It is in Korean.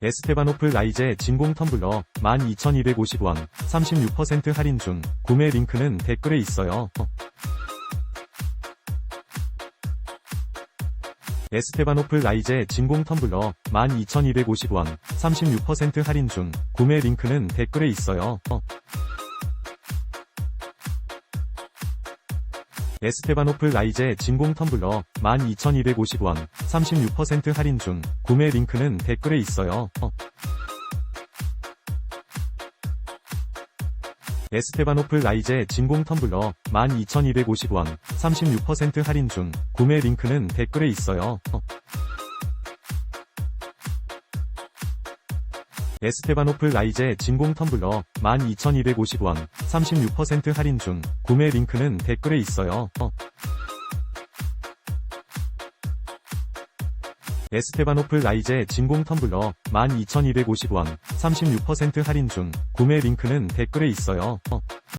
에스테바노플 라이제 진공 텀블러 12,250원 36% 할인 중 구매 링크는 댓글에 있어요. 에스테바노플 라이제 진공 텀블러 12,250원 36% 할인 중 구매 링크는 댓글에 있어요. 에스테바노플 라이제 진공 텀블러 12,250원 36% 할인 중 구매 링크는 댓글에 있어요. 에스테바노플 라이제 진공 텀블러 12,250원 36% 할인 중 구매 링크는 댓글에 있어요. 에스테바노플 라이제 진공 텀블러 12,250원 36% 할인 중 구매 링크는 댓글에 있어요. 에스테바노플 라이제 진공 텀블러 12,250원 36% 할인 중 구매 링크는 댓글에 있어요.